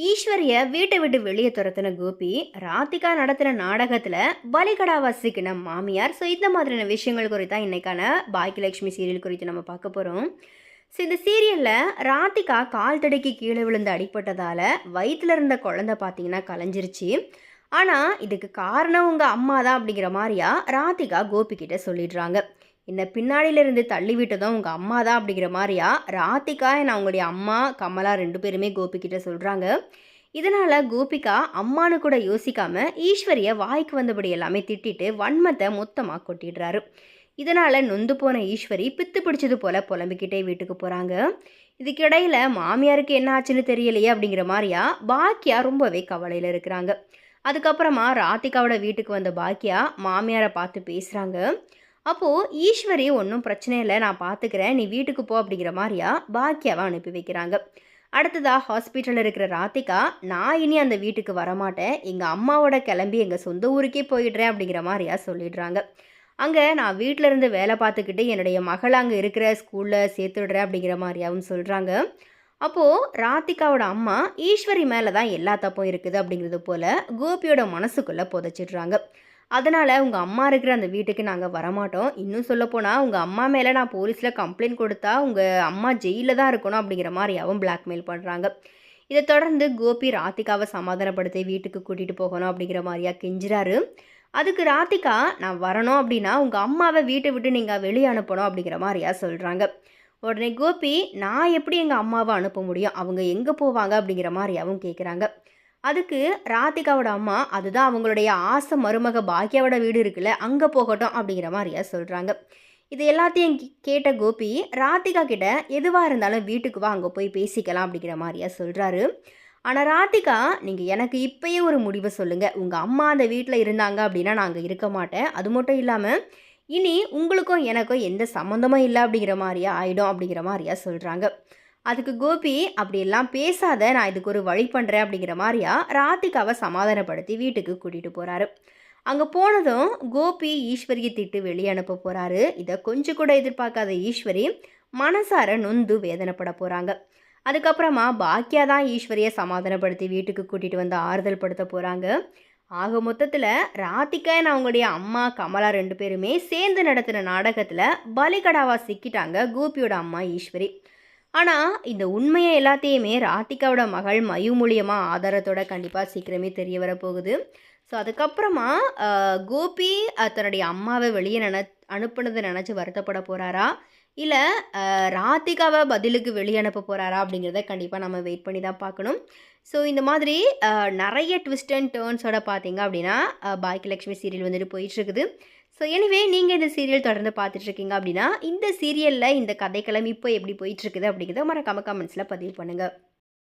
ஈஸ்வரிய வீட்டை விட்டு வெளியே துரத்தின கோபி ராதிகா நடத்தின நாடகத்தில் பலிகடாவா சிக்கின மாமியார் ஸோ இந்த மாதிரியான விஷயங்கள் குறித்து தான் இன்னைக்கான பாக்கியலட்சுமி சீரியல் குறித்து நம்ம பார்க்க போகிறோம் ஸோ இந்த சீரியலில் ராதிகா கால் தடைக்கு கீழே விழுந்து அடிப்பட்டதால் வயிற்றுல இருந்த குழந்தை பார்த்தீங்கன்னா கலைஞ்சிருச்சு. ஆனால் இதுக்கு காரணம் உங்கள் அம்மா தான் அப்படிங்கிற மாதிரியா ராதிகா கோபிக்கிட்ட சொல்லிடுறாங்க. என்னை பின்னாடியிலிருந்து தள்ளி விட்டதும் உங்கள் அம்மா தான் அப்படிங்கிற மாதிரியா? ராத்திகா நான் அவங்களுடைய அம்மா கமலா ரெண்டு பேருமே கோபிக்கிட்ட சொல்கிறாங்க இதனால் கோபிகா அம்மானு கூட யோசிக்காமல் ஈஸ்வரிய வாய்க்கு வந்தபடி எல்லாமே திட்டிட்டு வன்மத்தை மொத்தமாக கொட்டிடுறாரு. இதனால் நொந்து போன ஈஸ்வரி பித்து பிடிச்சது போல் புலம்பிக்கிட்டே வீட்டுக்கு போகிறாங்க இதுக்கிடையில் மாமியாருக்கு என்ன ஆச்சுன்னு தெரியலையே அப்படிங்கிற மாதிரியா பாக்கியா ரொம்பவே கவலையில் இருக்கிறாங்க. அதுக்கப்புறமா ராதிகாவோட வீட்டுக்கு வந்த பாக்கியா மாமியாரை பார்த்து பேசுகிறாங்க அப்போது ஈஸ்வரி ஒன்றும் பிரச்சனை இல்லை நான் பார்த்துக்கிறேன் நீ வீட்டுக்கு போ அப்படிங்கிற மாதிரியா பாக்கியாவை அனுப்பி வைக்கிறாங்க. அடுத்ததாக ஹாஸ்பிட்டலில் இருக்கிற ராத்திகா நான் இனி அந்த வீட்டுக்கு வரமாட்டேன். எங்கள் அம்மாவோட கிளம்பி எங்கள் சொந்த ஊருக்கே போயிடுறேன் அப்படிங்கிற மாதிரியா சொல்லிடுறாங்க. அங்கே நான் வீட்டில் இருந்து வேலை பார்த்துக்கிட்டு என்னுடைய மகள் அங்கே இருக்கிற ஸ்கூலில் சேர்த்து விடுறேன் அப்படிங்கிற மாதிரியாவும் சொல்கிறாங்க அப்போது ராத்திகாவோட அம்மா ஈஸ்வரி மேலே தான் எல்லா தப்பும் இருக்குது அப்படிங்கிறது போல் கோபியோட மனசுக்குள்ளே புதைச்சிடுறாங்க. அதனால் உங்கள் அம்மா இருக்கிற அந்த வீட்டுக்கு நாங்கள் வரமாட்டோம். இன்னும் சொல்லப்போனால் உங்கள் அம்மா மேலே நான் போலீஸில் கம்ப்ளைண்ட் கொடுத்தா உங்கள் அம்மா ஜெயிலில் தான் இருக்கணும் அப்படிங்கிற மாதிரியாவும் பிளாக்மெயில் பண்ணுறாங்க இதை தொடர்ந்து கோபி ராதிகாவை சமாதானப்படுத்தி வீட்டுக்கு கூட்டிகிட்டு போகணும் அப்படிங்கிற மாதிரியா கெஞ்சுறாரு. அதுக்கு ராதிகா நான் வரணும் அப்படின்னா உங்கள் அம்மாவை வீட்டை விட்டு நீங்கள் வெளியே அனுப்பணும் அப்படிங்கிற மாதிரியா சொல்கிறாங்க உடனே கோபி நான் எப்படி எங்கள் அம்மாவை அனுப்ப முடியும்? அவங்க எங்கே போவாங்க அப்படிங்கிற மாதிரியாவும் கேட்குறாங்க அதுக்கு ராதிகாவோட அம்மா அதுதான் அவங்களுடைய ஆசை மருமக பாக்கியாவோட வீடு இருக்குல்ல அங்கே போகட்டும் அப்படிங்கிற மாதிரியா சொல்கிறாங்க இது எல்லாத்தையும் கேட்ட கோபி ராதிகா கிட்ட எதுவாக இருந்தாலும் வீட்டுக்கு வா அங்கே போய் பேசிக்கலாம் அப்படிங்கிற மாதிரியா சொல்கிறாரு ஆனால் ராதிகா நீங்கள் எனக்கு இப்பயே ஒரு முடிவை சொல்லுங்கள் உங்கள் அம்மா அந்த வீட்டில் இருந்தாங்க அப்படின்னா நான் அங்கே இருக்க மாட்டேன். அது மட்டும் இல்லாமல் இனி உங்களுக்கும் எனக்கும் எந்த சம்மந்தமும் இல்லை அப்படிங்கிற மாதிரியா ஆயிடும் அப்படிங்கிற மாதிரியா சொல்கிறாங்க அதுக்கு கோபி அப்படியெல்லாம் பேசாத நான் இதுக்கு ஒரு வழி பண்ணுறேன் அப்படிங்கிற மாதிரியா ராதிகாவை சமாதானப்படுத்தி வீட்டுக்கு கூட்டிகிட்டு போகிறாரு அங்கே போனதும் கோபி ஈஸ்வரியை திட்டு வெளியே அனுப்ப போகிறாரு இதை கொஞ்சம் கூட எதிர்பார்க்காத ஈஸ்வரி மனசார நொந்து வேதனைப்பட போகிறாங்க அதுக்கப்புறமா பாக்கியா தான் ஈஸ்வரியை சமாதானப்படுத்தி வீட்டுக்கு கூட்டிகிட்டு வந்து ஆறுதல் படுத்த போகிறாங்க ஆக மொத்தத்தில் ராதிகா நான் அவங்களுடைய அம்மா கமலா ரெண்டு பேருமே சேர்ந்து நடத்தின நாடகத்தில் பலிகடாவாக சிக்கிட்டாங்க கோபியோட அம்மா ஈஸ்வரி. ஆனால் இந்த உண்மையை எல்லாத்தையுமே ராதிகாவோட மகள் மயு மூலியமாக ஆதாரத்தோட கண்டிப்பாக சீக்கிரமே தெரிய வரப்போகுது. ஸோ அதுக்கப்புறமா கோபி தன்னுடைய அம்மாவை வெளியே நின அனுப்புனதை நினச்சி வருத்தப்பட போகிறாரா இல்லை ராதிகாவை பதிலுக்கு வெளியனுப்ப போகிறாரா அப்படிங்கிறத கண்டிப்பாக நம்ம வெயிட் பண்ணி தான் பார்க்கணும். ஸோ இந்த மாதிரி நிறைய ட்விஸ்ட் அண்ட் டேர்ன்ஸோட பார்த்தீங்க அப்படின்னா ஆஹ், பாக்கியலட்சுமி சீரியல் வந்துட்டு போயிட்டுருக்குது. ஸோ எனிவே நீங்கள் இந்த சீரியல் தொடர்ந்து பார்த்துட்ருக்கீங்க அப்படின்னா இந்த சீரியலில் இந்த கதைக்களம் இப்போ எப்படி போயிட்டுருக்குது அப்படிங்கிறத மறக்காம கமெண்ட்ஸில் பதிவு பண்ணுங்கள்